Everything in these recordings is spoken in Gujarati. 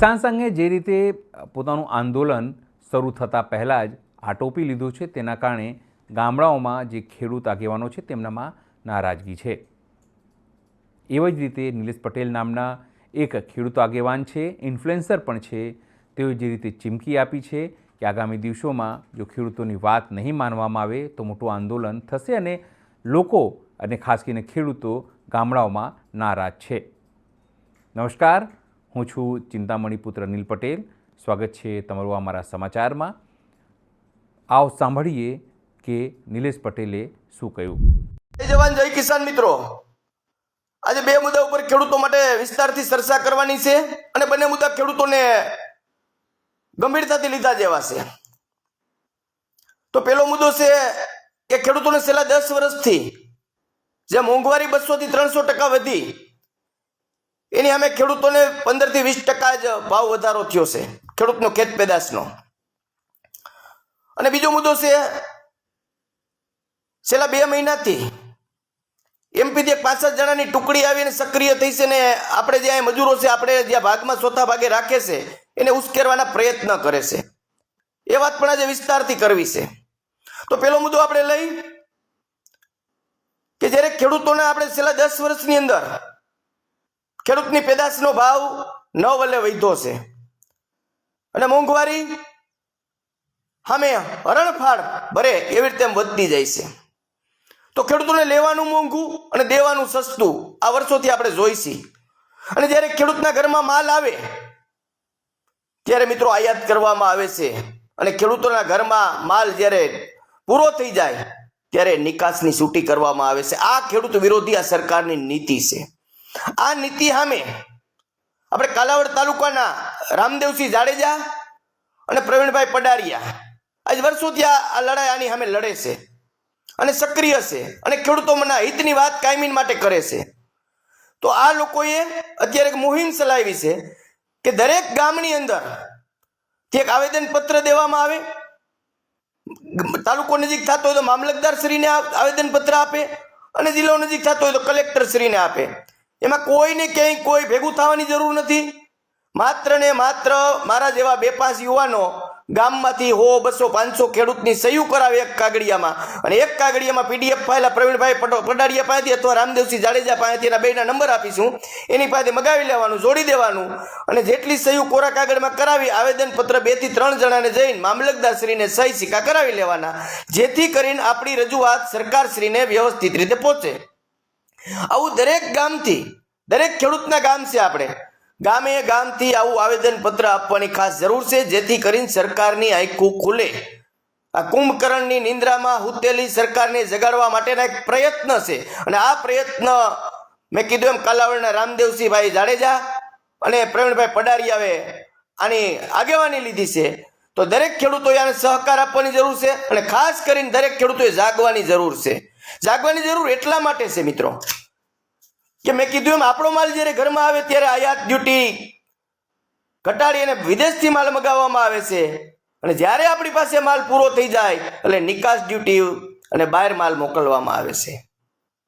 કિસાન સંઘે જે રીતે પોતાનું આંદોલન શરૂ થતાં પહેલાં જ આટોપી લીધું છે, તેના કારણે ગામડાઓમાં જે ખેડૂત આગેવાનો છે, તેમનામાં નારાજગી છે. એવી જ રીતે નિલેશ પટેલ નામના એક ખેડૂત આગેવાન છે, ઇન્ફ્લુએન્સર પણ છે. તેઓએ જે રીતે ચીમકી આપી છે કે આગામી દિવસોમાં જો ખેડૂતોની વાત નહીં માનવામાં આવે તો મોટું આંદોલન થશે અને લોકો અને ખાસ કરીને ખેડૂતો ગામડાઓમાં નારાજ છે. નમસ્કાર. હું છું ચિંતામણી પુત્ર અનિલ પટેલ. સ્વાગત છે તમારું અમારા સમાચારમાં. આવ સાંભળીએ કે નિલેશ પટેલે શું કહ્યું. જય જવાન, જય કિસાન મિત્રો. આજે બે મુદ્દા ઉપર ખેડૂતો માટે વિસ્તારથી ચર્ચા કરવાની છે અને બંને મુદ્દા ખેડૂતોને ગંભીરતાથી લીધા જેવા છે. તો પેલો મુદ્દો છે કે ખેડૂતોને છેલ્લા દસ વર્ષથી જે મોંઘવારી બસો થી ત્રણસો ટકા વધી એની અમે ખેડૂતોને પંદરથી વીસ ટકા જ ભાવ વધારો થયો છે, ખેડૂતનો ખેત પેદાશનો. અને બીજો મુદ્દો છે, છેલ્લા બે મહિનાથી એમપીથી એક પાંચ જણાની ટુકડી આવીને સક્રિય થઈ છે ને આપણે જ્યાં મજૂરો છે, આપણે જ્યાં ભાગમાં ચોથા ભાગે રાખે છે, એને ઉશ્કેરવાના પ્રયત્ન કરે છે. એ વાત પણ આજે વિસ્તારથી કરવી છે. તો પેલો મુદ્દો આપણે લઈ કે જ્યારે ખેડૂતોને આપણે છેલ્લા દસ વર્ષની અંદર ખેડૂતની પેદાશનો ભાવ ન વલે વધ્યો છે. અને મોંઘવારી સામે હરણફાળ ભરે એવી રીતે વધતી જાય છે. તો ખેડૂતોને લેવાનું મોંઘું અને દેવાનું સસ્તું આ વર્ષોથી આપણે જોઈશી. અને જ્યારે ખેડૂતના ઘરમાં માલ આવે, ત્યારે મિત્રો આયાત કરવામાં આવે છે. અને ખેડૂતોના ઘરમાં માલ જ્યારે પૂરો થઈ જાય, ત્યારે નિકાસની છૂટી કરવામાં આવે છે. આ ખેડૂત વિરોધી આ સરકારની નીતિ છે. આ નીતિ સામે આપણે કાલાવડ તાલુકાના રામદેવસિંહ જાડેજા અને પ્રવીણભાઈ પડારિયા આજ વર્ષોથી આ લડાઈ આની સામે લડે છે અને સક્રિય છે અને ખેડૂતો મના હિતની વાત કાયમીન માટે કરે છે. તો આ લોકોએ અત્યારે એક મુહિમ ચલાવી છે કે દરેક ગામની અંદર એક આવેદન પત્ર દેવામાં આવે, તાલુકો નજીક થતો હોય તો મામલતદાર શ્રીને આવેદન પત્ર આપે અને જિલ્લો નજીક થતો હોય તો કલેક્ટર શ્રીને આપે. એમાં કોઈને ક્યાંય કોઈ ભેગું થવાની જરૂર નથી. માત્ર ને માત્ર મારા જેવા બે પાંચ યુવાનો ગામમાંથી હો બસો પાંચસો ખેડૂતની સહયું કરાવે એક કાગળિયામાં. અને એક કાગળિયામાં પીડીએફ ફાઇલ પ્રવીણભાઈ પડાડિયા પાસેથી અથવા રામદેવસિંહ જાડેજા પાસેથી એના બેના નંબર આપીશું. એની પાસે મગાવી લેવાનું, જોડી દેવાનું. અને જેટલી સહયું કોરા કાગળમાં કરાવી, આવેદનપત્ર બેથી ત્રણ જણાને જઈને મામલતદારશ્રીને સહી સિક્કા કરાવી લેવાના. જેથી કરીને આપણી રજૂઆત સરકારશ્રીને વ્યવસ્થિત રીતે પહોંચે. આવું દરેક ગામથી, દરેક ખેડૂતના ગામ છે આપણે. ગામે ગામથી આવું આવેદન પત્ર આપવાની ખાસ જરૂર છે, જેથી કરીને સરકારની આંખું ખુલે. આ કુંભકર્ણની નિંદ્રામાં હુતેલી સરકારને જગાડવા માટેના એક પ્રયત્ન છે. અને આ પ્રયત્ન મેં કીધું એમ કાલાવડના રામદેવસિંહભાઈ જાડેજા અને પ્રવીણભાઈ પડારિયાએ આની આગેવાની લીધી છે. તો દરેક ખેડૂતોએ આને સહકાર આપવાની જરૂર છે અને ખાસ કરીને દરેક ખેડૂતોએ જાગવાની જરૂર છે. જાગવાની જરૂર એટલા માટે છે, મિત્રો. કે મેં કીધું એમ, આપણો માલ જ્યારે ઘરમાં આવે ત્યારે આયાત ડ્યુટી ઘટાડી અને વિદેશથી માલ મગાવવામાં આવે છે. અને જ્યારે આપણી પાસે માલ પૂરો થઈ જાય, એટલે નિકાસ ડ્યુટી અને બહાર માલ મોકલવામાં આવે છે.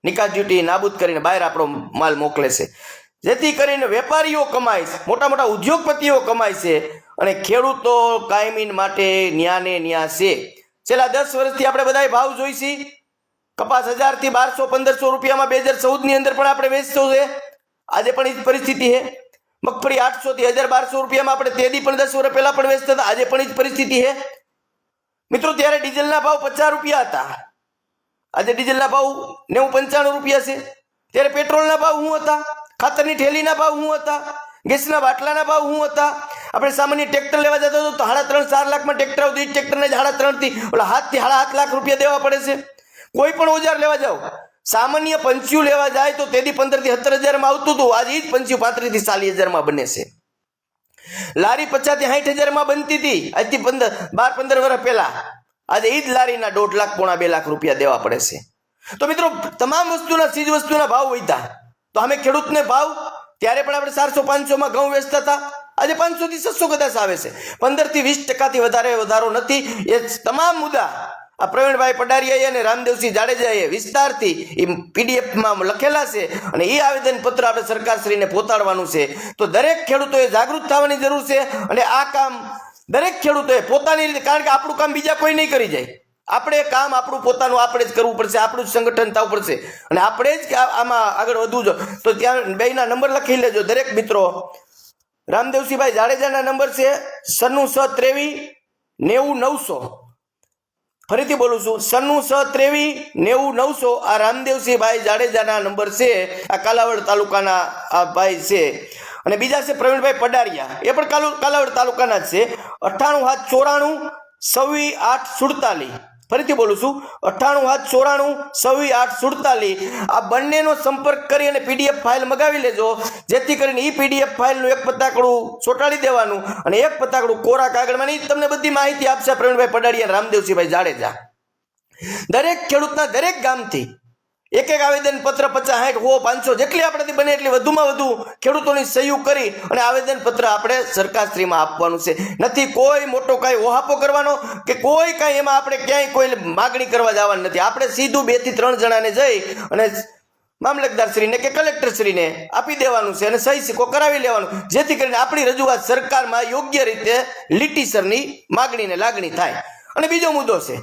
નિકાસ ડ્યુટી નાબૂદ કરીને બહાર આપણો માલ મોકલે છે. જેથી કરીને વેપારીઓ કમાય છે, મોટા મોટા ઉદ્યોગપતિઓ કમાય છે અને ખેડૂતો કાયમીન માટે ન્યાને ન્યા છે. છેલ્લા દસ વર્ષથી આપણે બધાએ ભાવ જોઈશી કપાસ હજારથી બારસો, પંદરસો રૂપિયામાં બે હજાર ચૌદની અંદર પણ આપણે વેચતો છે. આજે પણ એ જ પરિસ્થિતિ છે. મગફળી આઠસો થી હજાર બારસો રૂપિયામાં આપણે તેદી પણ દસ વર્ષ પહેલા પણ વેચતા હતા. આજે પણ એ જ પરિસ્થિતિ છે. મિત્રો, ત્યારે ડીઝલના ભાવ પચાસ રૂપિયા હતા. આજે ડીઝલના ભાવ નેવું પંચાણું રૂપિયા છે. ત્યારે પેટ્રોલના ભાવ શું હતા? ખાતરની ઠેલીના ભાવ શું હતા? ગેસના બાટલાના ભાવ શું હતા? આપણે સામાન્ય ટ્રેક્ટર લેવા જતા તો સાડા ત્રણ, ચાર લાખમાં ટ્રેક્ટર આવતું. એ ટ્રેક્ટરને સાડા ત્રણથી, ઓલા હાથથી સાડા સાત લાખ રૂપિયા દેવા પડે છે. કોઈ પણ ઓજાર લેવા જાઓ. સામાન્ય પંચ્યું લેવા જાય તો તેથી પંદરથી સત્તર હજારમાં આવતું હતું. આજે જ પંચ્યું પાંત્રીસથી ચાલીસ હજારમાં બને છે. લારી પચાસથી સાઠ હજારમાં બનતી હતી. આજથી પંદર, બાર, પંદર વર્ષ પહેલા. આજે એ જ લારીના દોઢ લાખ પોણા બે લાખ રૂપિયા દેવા પડે છે. તો મિત્રો, તમામ વસ્તુના, ચીજ વસ્તુના ભાવ વધ્યા. તો અમે ખેડૂતને ભાવ, ત્યારે પણ આપણે ચારસો, પાંચસોમાં ઘઉં વેચતા હતા. આજે પાંચસો થી છસો કદાચ આવે છે. પંદરથી વીસ ટકાથી વધારે વધારો નથી. એ તમામ મુદ્દા આ પ્રવીણભાઈ પડારિયાએ અને રામદેવસિંહ જાડેજાએ વિસ્તારથી એ પીડીએફમાં લખેલા છે અને એ આવેદનપત્ર આપણે સરકારશ્રીને પહોંચાડવાનું છે. તો દરેક ખેડૂતોએ જાગૃત થવાની જરૂર છે અને આ કામ દરેક ખેડૂતોએ પોતાની રીતે, કારણ કે આપણું કામ બીજા કોઈ નહીં કરી જાય. આપણે કામ આપણું પોતાનું, આપણે જ કરવું પડશે, આપણું જ સંગઠન થવું પડશે. અને આપણે જ આમાં આગળ વધવું જો, તો ત્યાં બેના નંબર લખી લેજો, દરેક મિત્રો. રામદેવસિંહભાઈ જાડેજાના નંબર છે, સન્નું સ ત્રેવીસ નેવું નવસો. ફરીથી બોલું છું, સન્નું સ ત્રેવી નેવું નવસો આ રામદેવસિંહભાઈ જાડેજાના નંબર છે, આ કાલાવડ તાલુકાના આ ભાઈ છે. અને બીજા છે પ્રવીણભાઈ પડારિયા, એ પણ કાલુ કાલાવડ તાલુકાના જ છે. અઠ્ઠાણું હાથ ચોરાણું છવ્વીસ આઠ સુડતાલીસ. ફરીથી બોલું છું, અઠ્ઠાણું આઠ ચોરાણું સવ્વી આઠ સુડતાલીસ. આ બંનેનો સંપર્ક કરી અને પીડીએફ ફાઇલ મગાવી લેજો, જેથી કરીને એ પીડીએફ ફાઇલનું એક પતાકડું ચોંટાડી દેવાનું અને એક પતાકડું કોરા કાગળમાં નહીં. તમને બધી માહિતી આપશે પ્રવીણભાઈ પડાડિયા રામદેવસિંહભાઈ જાડેજા. દરેક ખેડૂતના દરેક ગામથી એક એક આવેદન પત્ર પચાસ સાઠ હો પાંચસો જેટલી આપણાથી બને એટલી વધુમાં વધુ ખેડૂતોની સહયોગ કરી અને આવેદન પત્ર આપણે સરકારશ્રીમાં આપવાનું છે. નથી કોઈ મોટો કાંઈ ઓહાપો કરવાનો કે કોઈ કાંઈ એમાં આપણે ક્યાંય કોઈ માગણી કરવા જવાની નથી. આપણે સીધું બેથી ત્રણ જણાને જઈ અને મામલતદારશ્રીને કે કલેક્ટરશ્રીને આપી દેવાનું છે અને સહી સિક્કો કરાવી લેવાનું. જેથી કરીને આપણી રજૂઆત સરકારમાં યોગ્ય રીતે લીટીસરની માગણીને લાગણી થાય. અને બીજો મુદ્દો છે.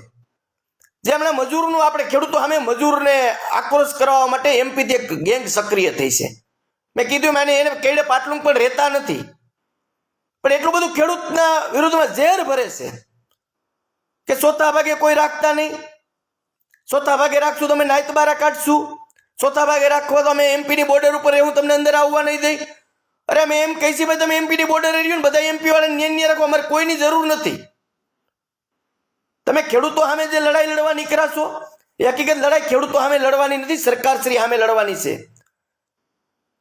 જે હમણાં મજૂરનું, આપણે ખેડૂતો સામે મજૂરને આક્રોશ કરવા માટે એમપીથી એક ગેંગ સક્રિય થઈ છે. મેં કીધું મેં એને કેડે પાટલું પણ રહેતા નથી. પણ એટલું બધું ખેડૂતના વિરુદ્ધમાં ઝેર ભરે છે કે ચોથા ભાગે કોઈ રાખતા નહીં. ચોથા ભાગે રાખશું તમે નાયત બારા કાઢશું. ચોથા ભાગે રાખવા તો અમે એમપીની બોર્ડર ઉપર હું તમને અંદર આવવા નહીં દઈ. અરે અમે એમ કહીશી, ભાઈ, તમે એમપીની બોર્ડર રહ્યું ને બધા એમપી વાળા ન્યા ન્યા રાખો, અમારે કોઈની જરૂર નથી. તમે ખેડૂતો સામે જે લડાઈ લડવા નીકળ્યા છો? એ હકીકત લડાઈ ખેડૂતો સામે લડવાની નથી સરકાર શ્રી સામે લડવાની છે.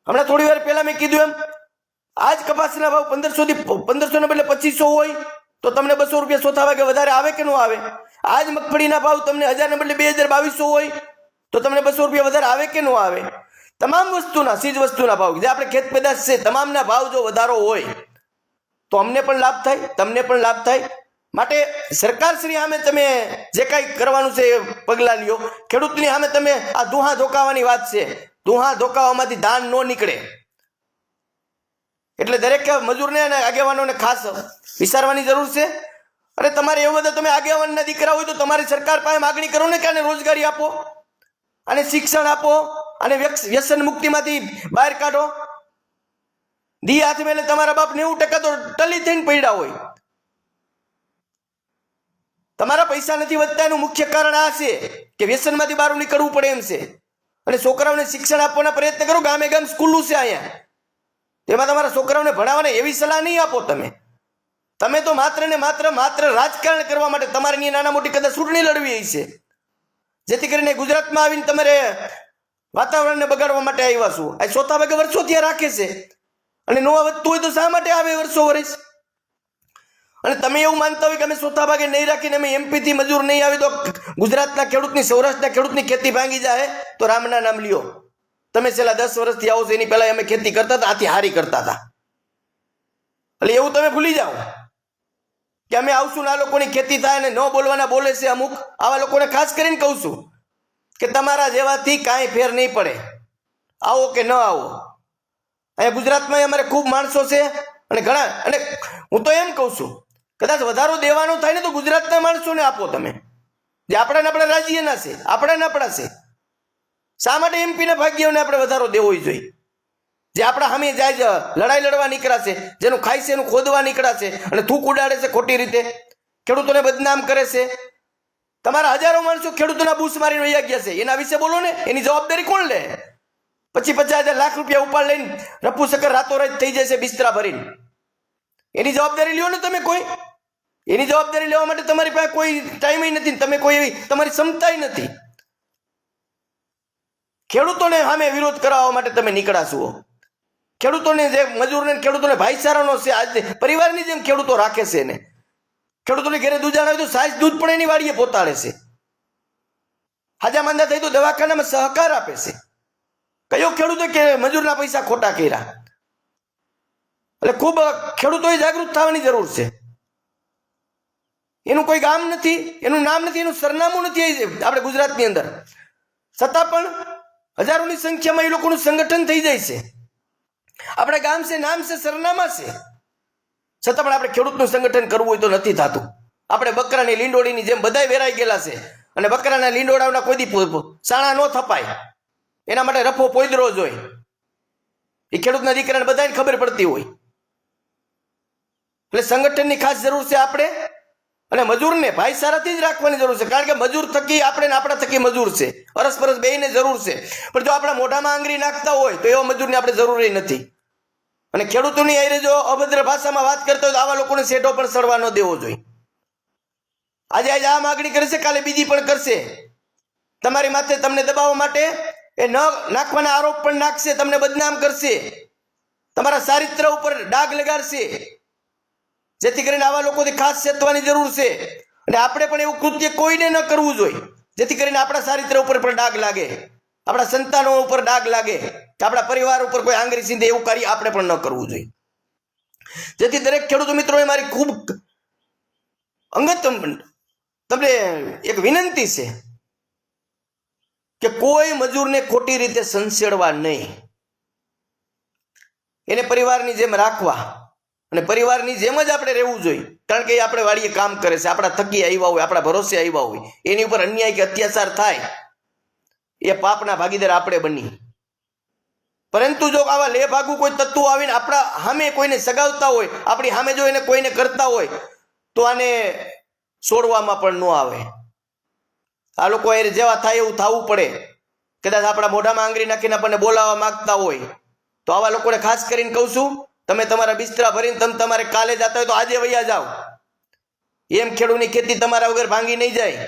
હમણાં થોડી વાર પહેલા મેં કીધું એમ, આજ કપાસના ભાવ પંદરસોથી પંદરસો ને બદલે પચીસો હોય, તો તમને બસો રૂપિયા ચોથા વાગે વધારે આવે કે ન આવે? આજ મગફળીના ભાવ તમને હજાર ને બદલે બે હજાર બાવીસો હોય, તો તમને બસો રૂપિયા વધારે આવે કે ન આવે? તમામ વસ્તુના ચીજ વસ્તુના ભાવ, જે આપણે ખેત પેદાશ છે, તમામના ભાવ જો વધારો હોય, તો અમને પણ લાભ થાય, તમને પણ લાભ થાય માટે સરકારશ્રી સામે તમે જે કાંઈ કરવાનું છે એ પગલાં લ્યો. ખેડૂતની સામે તમે આ દુહા ધોકાવાની વાત છે. દુહા ધોકાવામાંથી ધાન ન નીકળે. એટલે દરેક મજૂરને અને આગેવાનોને ખાસ વિચારવાની જરૂર છે. અને તમારે એવું બધા તમે આગેવાનના દીકરા હોય તો તમારી સરકાર પાસે માગણી કરો ને કે આને રોજગારી આપો. અને શિક્ષણ આપો. અને વ્યસન મુક્તિમાંથી બહાર કાઢો. દી હાથ મેલે તમારા બાપ નેવું ટકા તો ટલી થઈને પડ્યા હોય. તમારા પૈસા નથી વધતા, એનું મુખ્ય કારણ આ છે કે વ્યસનમાંથી બહાર નીકળવું પડે એમ છે. અને છોકરાઓને શિક્ષણ આપવાના પ્રયત્ન કરો, ગામે ગામ સ્કૂલું છે અહીંયા. તેમાં તમારા છોકરાઓને ભણાવવાને એવી સલાહ નહીં આપો તમે. તમે તો માત્ર ને માત્ર માત્ર રાજકારણ કરવા માટે તમારી નાના મોટી કદાચ ચૂંટણી લડવી છે. જેથી કરીને ગુજરાતમાં આવીને તમારે વાતાવરણને બગાડવા માટે આવ્યા છો. આ ચોથા ભાગે વર્ષો ત્યાં રાખે છે. અને નવા વધતું હોય તો શા માટે આવે વર્ષો વર્ષ? અને તમે એવું માનતા હોય કે અમે સોથા ભાગે નહીં રાખીને અમે એમપીથી મજૂર નહીં આવે તો ગુજરાતના ખેડૂતની, સૌરાષ્ટ્રના ખેડૂતની ખેતી ભાંગી જાય? તો રામના નામ લ્યો. તમે છેલ્લા દસ વર્ષથી આવો છો, એની પહેલા અમે ખેતી કરતા હતા, આથી હારી કરતા હતા. એટલે એવું તમે ભૂલી જાઓ. કે અમે આવશું ને આ લોકોની ખેતી થાય ને ન બોલવાના બોલે છે અમુક. આવા લોકોને ખાસ કરીને કહું છું કે તમારા જેવાથી કાંઈ ફેર નહીં પડે. આવો કે ન આવો. અહીંયા ગુજરાતમાં અમારે ખૂબ માણસો છે અને ઘણા, અને હું તો એમ કહું છું કદાચ વધારો દેવાનો થાય ને તો ગુજરાતના માણસોને આપો તમે. જે આપણા ને આપણા રાજ્યના છે, આપણા ને આપણા છે. શા માટે એમપીના ભાગ્યોને આપણે વધારો દેવો જોઈએ? જે આપણા સામે જાય લડાઈ લડવા નીકળાશે જેનું ખાય છે, એનું ખોદવા નીકળાશે અને થૂક ઉડાડે છે ખોટી રીતે. ખેડૂતોને બદનામ કરે છે. તમારા હજારો માણસો ખેડૂતોના બૂસ મારીને વૈયા ગયા છે. એના વિશે બોલો ને, એની જવાબદારી કોણ લે? પછી પચાસ હજાર લાખ રૂપિયા ઉપાડ લઈને રપુ સકર રાતોરાત થઈ જશે બિસ્તરા ભરીને. એની જવાબદારી લ્યો ને તમે કોઈ. એની જવાબદારી લેવા માટે તમારી પાસે કોઈ ટાઈમ નથી તમે કોઈ એવી, તમારી ક્ષમતા નથી. ખેડૂતોને સામે વિરોધ કરાવવા માટે તમે નીકળાશો. ખેડૂતોને જે મજૂરને ખેડૂતોને ભાઈચારાનો છે, આજે પરિવારની જેમ ખેડૂતો રાખે છે એને. ખેડૂતોને ઘરે દૂધાણ હોય તો સાઈઝ દૂધ પણ એની વાડીએ પોતાડે છે. હાજા માંદા થઈ તો દવાખાનામાં સહકાર આપે છે. કયો ખેડૂતો કે મજૂરના પૈસા ખોટા કર્યા? એટલે ખૂબ ખેડૂતોએ જાગૃત થવાની જરૂર છે. એનું કોઈ ગામ નથી, એનું નામ નથી, એનું સરનામું નથી આપણે ગુજરાતની અંદર. છતાં પણ હજારોની સંખ્યામાં એ લોકોનું સંગઠન થઈ જાય છે. આપણે ગામ છે, નામ છે, સરનામા છે. છતાં પણ આપણે ખેડૂતનું સંગઠન કરવું હોય તો નથી થતું. આપણે બકરાની લીંડોળીની જેમ બધાય વેરાઈ ગયેલા છે. અને બકરાના લીંડોળાના કોઈ દી સાણા ન થપાય. એના માટે રફો પોઈદરો જ હોય. એ ખેડૂતના દીકરાને બધાને ખબર પડતી હોય. એટલે સંગઠનની ખાસ જરૂર છે આપણે અને મજૂરને ભાઈચારાથી જ રાખવાની જરૂર છે, કારણ કે મજૂર થકી આપણે આપણા થકી મજૂર છે. અરસપરસ બેને જરૂર છે. પણ જો આપણા મોઢામાં આંગળી નાખતા હોય, તો એવા મજૂરને આપણે જરૂરી નથી. અને ખેડૂતોની આઈને જો અભદ્ર ભાષામાં વાત કરતા હોય, તો આવા લોકોને શેઠો પણ સડવા ન દેવો જોઈએ. આજે આજે આ માગણી કરશે કાલે બીજી પણ કરશે. તમારી માથે તમને દબાવવા માટે એ ન નાખવાના આરોપ પણ નાખશે, તમને બદનામ કરશે. તમારા ચારિત્ર ઉપર ડાઘ લગાડશે. જેથી કરીને આવા લોકોથી ખાસ ચેતવાની જરૂર છે. અને આપણે પણ એવું કૃત્ય કોઈને ન કરવું જોઈએ. જેથી કરીને આપણા ચારિત્ર ઉપર પણ ડાઘ લાગે. આપણા સંતાનો ઉપર ડાઘ લાગે કે આપણા પરિવાર ઉપર કોઈ આંગળી સીધે એવું કાર્ય આપણે પણ ન કરવું જોઈએ. જેથી દરેક ખેડૂત મિત્રોએ મારી ખૂબ અંગત તમને એક વિનંતી છે કે કોઈ મજૂરને ખોટી રીતે સંસેડવા નહીં. એને પરિવારની જેમ રાખવા. અને પરિવારની જેમ જ આપણે રહેવું જોઈએ. કારણ કે એ આપણે વાડીએ કામ કરે છે, આપણા થકી આવ્યા હોય, આપણા ભરોસે આવ્યા હોય. એની ઉપર અન્યાય કે અત્યાચાર થાય, એ પાપના ભાગીદાર આપણે બની. પરંતુ જો આવા લેભાગુ કોઈ તત્વો આવીને આપણા સામે કોઈને સગાવતા હોય, આપણી સામે જો એને કોઈને કરતા હોય, તો આને છોડવામાં પણ ન આવે. આ લોકો એ જેવા થાય એવું થવું પડે. કદાચ આપણા મોઢામાં આંગળી નાખીને આપણને બોલાવવા માંગતા હોય, તો આવા લોકોને ખાસ કરીને કહું છું તમે તમારા બિસ્તરા ભરીને તમે તમારે કાલે જતા હોય તો આજે વૈયા જાઓ. એમ ખેડૂની ખેતી તમારા વગર ભાંગી નહીં જાય.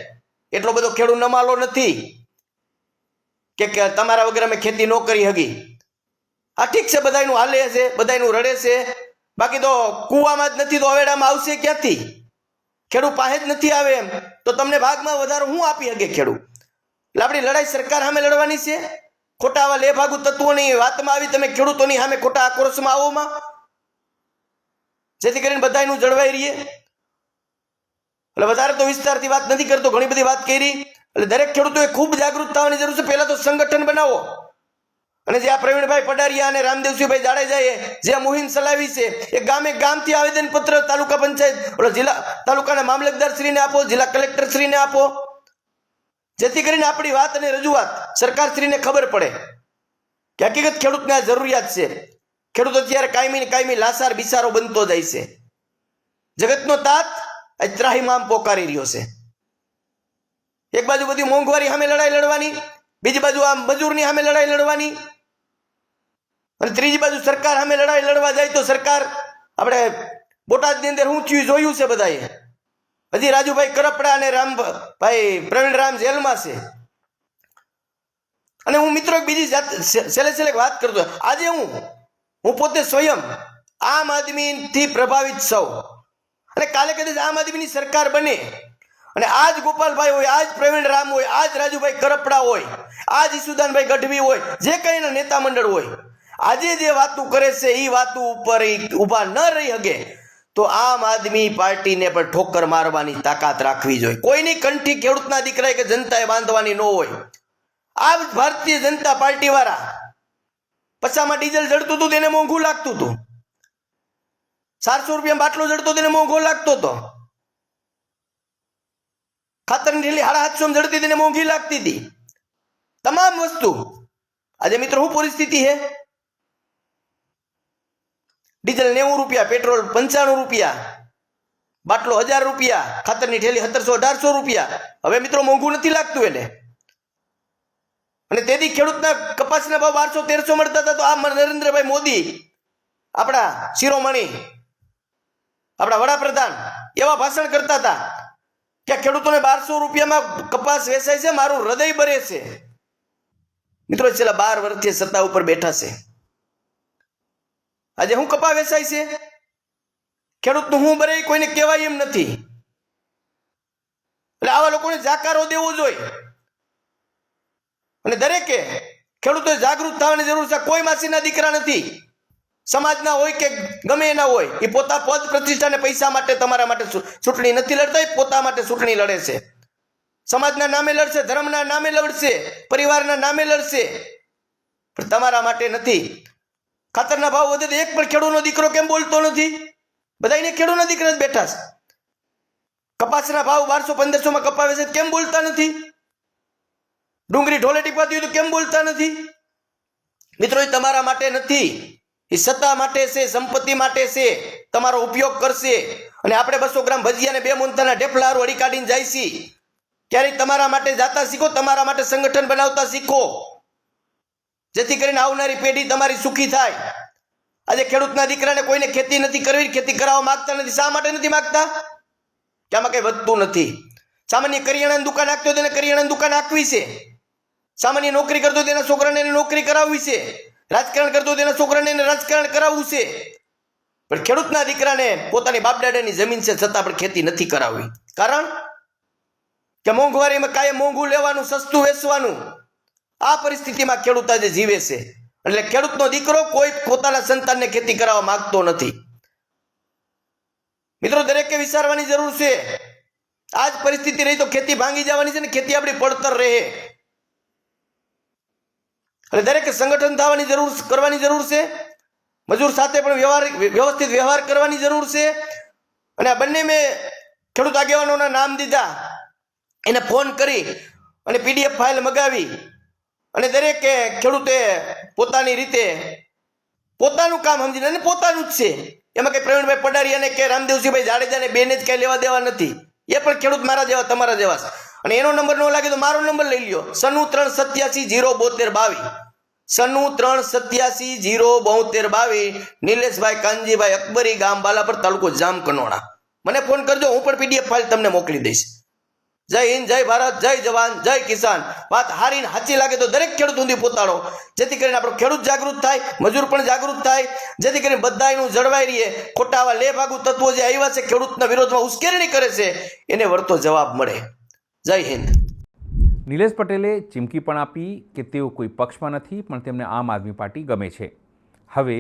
એટલો બધો ખેડૂ નમાલો નથી કે તમારા વગર અમે ખેતી ન કરી હગી. આ ઠીક છે, બધાયનું હાલે છે, બધાયનું રડે છે. બાકી તો કૂવામાં જ નથી તો અવેડામાં આવશે ક્યાંથી? ખેડૂત પાસે જ નથી આવે એમ. તો તમને ભાગમાં વધારો હું આપી શકે ખેડૂત? એટલે આપણી લડાઈ સરકાર સામે લડવાની છે? ખોટા આવા લેભાગુ તત્વોની વાતમાં આવી તમે ખેડૂતોની સામે ખોટા આક્રોશમાં આવોમાં જેથી કરીને બધાયનું જળવાઈ રહીએ. એટલે વધારે તો વિસ્તારથી વાત નથી કરતો, ઘણી બધી વાત કરી. એટલે દરેક ખેડૂતોએ ખૂબ જાગૃત થવાની જરૂર છે. પહેલા તો સંગઠન બનાવો. અને જે આ પ્રવીણભાઈ પડારિયા અને રામદેવસિંહભાઈ જાડેજાએ જે મુહિમ ચલાવી છે, એ ગામે ગામથી આવેદનપત્ર તાલુકા પંચાયત, ઓલા જિલ્લા તાલુકાના મામલતદાર શ્રીને આપો, જિલ્લા કલેક્ટર શ્રીને આપો. જેથી કરીને આપણી વાત અને રજૂઆત સરકાર શ્રીને ખબર પડે. કે હકીકત ખેડૂતને આ જરૂરિયાત છે. ખેડૂત અત્યારે કાયમી કાયમી લાસાર, બિસારો બનતો જાય છે. જગતનો તાત ત્રાહીમામ પોકારી રહ્યો છે. એક બાજુ બધી મોંઘવારી સામે લડાઈ લડવાની, બીજી બાજુ આ મજૂરની સામે લડાઈ લડવાની, અને ત્રીજી બાજુ સરકાર સામે લડાઈ લડવા જાય તો સરકાર આપણે બોટાદની અંદર હું થયું જોયું છે બધાએ? હજી રાજુભાઈ કરપડા અને રામ ભાઈ પ્રવીણ રામ જેલમાં છે. અને હું મિત્રો બીજી જાત છેલ્લે છેલ્લે વાત કરતો આજે હું હું પોતે સ્વયં આમ આદમીથી પ્રભાવિત સૌ અને કાલે કદાચ આમ આદમીની સરકાર બને અને આજ ગોપાલભાઈ હોય, આજ પ્રવીણ રામ હોય, આજ રાજુભાઈ કરપડા હોય, આજ ઈસુદાનભાઈ ગઢવી હોય, જે કંઈના નેતા મંડળ હોય, આજે જે વાતું કરે છે એ વાતું ઉપર ઊભા ન રહી શકે તો આમ આદમી પાર્ટીને પણ ઠોકર મારવાની તાકાત રાખવી જોઈએ. કોઈની કંઠી ખેડૂતના દીકરાએ કે જનતાએ બાંધવાની ન હોય. આ ભારતીય જનતા પાર્ટી વાળા પચામાં ડીઝલ જડતું હતું તેને મોંઘું લાગતું હતું. ચારસો રૂપિયા બાટલો જડતો તેને મોંઘો લાગતો હતો. ખાતરની થેલી સાડા સાતસો જડતી તેને મોંઘી લાગતી હતી. તમામ વસ્તુ. આજે મિત્રો શું પરિસ્થિતિ છે? ડીઝલ નેવું રૂપિયા, પેટ્રોલ પંચાણું રૂપિયા, બાટલો હજાર રૂપિયા, ખાતરની ઠેલી સત્તરસો અઢારસો રૂપિયા. હવે મિત્રો મોંઘું નથી લાગતું એને. અને તેથી ખેડૂતના કપાસના ભાવ બારસો, તેરસો મળતા હતા. તો આ નરેન્દ્રભાઈ મોદી, આપણા શિરોમણી, આપણા વડાપ્રધાન, એવા ભાષણ કરતા હતા કે ખેડૂતોને બારસો રૂપિયામાં કપાસ વેચાય છે, મારું હૃદય ભરે છે. મિત્રો, છેલ્લા બાર વર્ષથી સત્તા ઉપર બેઠા છે. આજે હું કપા વેચાય છે? ખેડૂતનું હું ભરે કોઈને કહેવાય એમ નથી. એટલે આવા લોકોને જાકારો દેવો જોઈએ. અને દરેકે ખેડૂતોએ જાગૃત થવાની જરૂર છે. કોઈ માસીના દીકરા નથી. સમાજના હોય કે ગમે એના હોય, એ પોતા પદ પ્રતિષ્ઠાને પૈસા માટે તમારા માટે ચૂંટણી નથી લડતા, એ પોતા માટે ચૂંટણી લડે છે. સમાજના નામે લડશે, ધર્મના નામે લડશે, પરિવારના નામે લડશે. પણ તમારા માટે નથી. ખાતરના ભાવ વધે તો એક પણ ખેડૂતનો દીકરો કેમ બોલતો નથી? બધાને ખેડૂતના દીકરા જ બેઠા છે. કપાસના ભાવ બારસો, પંદરસોમાં કપાવે છે, કેમ બોલતા નથી? ડુંગળી ઢોલે ટીપાતી હોય તો કેમ બોલતા નથી? મિત્રો, એ તમારા માટે નથી. એ સત્તા માટે છે, સંપત્તિ માટે છે. તમારો ઉપયોગ કરશે. અને આપણે બસો ગ્રામ ભજીયા અને બે મુંતાના ઢેફલા વળી કાઢીને જાય છીએ ક્યારેય તમારા માટે જાતા શીખો, તમારા માટે સંગઠન બનાવતા શીખો. જેથી કરીને આવનારી પેઢી તમારી સુખી થાય. આજે ખેડૂતના દીકરાને કોઈને ખેતી નથી કરવી, ખેતી કરાવવા માંગતા નથી. શા માટે નથી માંગતા? કે આમાં કઈ વધતું નથી. સામાન્ય કરિયાણાની દુકાન આપતી હોય તેને કરિયાણાની દુકાન આપવી છે. સામાન્ય નોકરી કરતો તેના છોકરાને નોકરી કરાવવી છે. રાજકારણ કરતો તેના છોકરાને રાજકારણ કરાવવું છે. પણ ખેડૂતના દીકરાને પોતાની બાપદાદાની જમીન છે છતાં પણ ખેતી નથી કરાવવી કારણ કે મોંઘવારીમાં કાયમ મોંઘું લેવાનું, સસ્તું વેચવાનું, આ પરિસ્થિતિમાં ખેડૂત આજે જીવે છે. એટલે ખેડૂતનો દીકરો કોઈ પોતાના સંતાનને ખેતી કરાવવા માંગતો નથી. મિત્રો, દરેકે વિચારવાની જરૂર છે. આ જ પરિસ્થિતિ રહી તો ખેતી ભાંગી જવાની છે ને ખેતી આપણી પડતર રહે. એટલે દરેકે સંગઠન થવાની જરૂર કરવાની જરૂર છે. મજૂર સાથે પણ વ્યવહાર વ્યવસ્થિત વ્યવહાર કરવાની જરૂર છે. અને આ બંને મેં ખેડૂત આગેવાનોના નામ દીધા. એને ફોન કરી અને પીડીએફ ફાઇલ મગાવી. અને દરેકે ખેડૂતે પોતાની રીતે પોતાનું કામ સમજીને, અને પોતાનું જ છે. એમાં કંઈ પ્રવીણભાઈ પડારિયાને કે રામદેવસિંહભાઈ જાડેજાને બેને જ કાંઈ લેવા દેવા નથી. એ પણ ખેડૂત મારા જેવા, તમારા જેવા છે. અને એનો નંબર ન લાગે તો મારો નંબર લઈ લ્યો. સનુ ત્રણ સત્યાસી જીરો બોતેર બાવીસ સનુ ત્રણ સત્યાસી જીરો બોતેર બાવીસ નિલેશભાઈ, કાનજીભાઈ, અકબરી ગામ બાલાપર તાલુકો જામ કનોડા મને ફોન કરજો, હું પણ પીડીએફ ફાઇલ તમને મોકલી દઈશ. જય હિન્દ, જય ભારત, જય જવાન, જય કિસાન. વાત હારીને સાચી લાગે તો દરેક ખેડૂત સુધી પોતાડો. જેથી કરીને આપણો ખેડૂત જાગૃત થાય, મજૂર પણ જાગૃત થાય. જેથી કરીને બધા એનું જળવાઈ રહીએ. ખોટા આવા લેભાગુ તત્વો જે આવ્યા છે ખેડૂતના વિરોધમાં ઉશ્કેરણી કરે છે, એને વળતો જવાબ મળે. જય હિન્દ. નિલેશ પટેલે ચીમકી પણ આપી કે તેઓ કોઈ પક્ષમાં નથી, પણ તેમને આમ આદમી પાર્ટી ગમે છે. હવે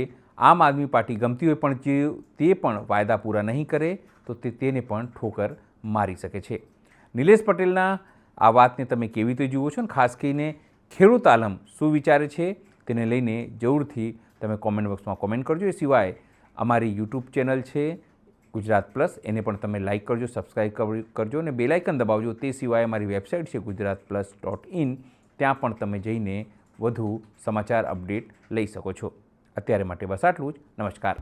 આમ આદમી પાર્ટી ગમતી હોય પણ જે તે પણ વાયદા પૂરા નહીં કરે, તો તે તેને પણ ઠોકર મારી શકે છે. નિલેશ પટેલના આ વાતને તમે કેવી રીતે જુઓ છો? ને ખાસ કરીને ખેડૂત આલમ શું વિચારે છે? તેને લઈને જરૂરથી તમે કોમેન્ટ બોક્સમાં કોમેન્ટ કરજો. એ સિવાય અમારી યુટ્યુબ ચેનલ છે ગુજરાત પ્લસ. એને પણ તમે લાઇક કરજો સબસ્ક્રાઈબ કરજો અને બેલાઇકન દબાવજો. તે સિવાય અમારી વેબસાઇટ છે ગુજરાત પ્લસ ડોટ ઇન ત્યાં પણ તમે જઈને વધુ સમાચાર અપડેટ લઈ શકો છો. અત્યારે માટે બસ આટલું જ. નમસ્કાર.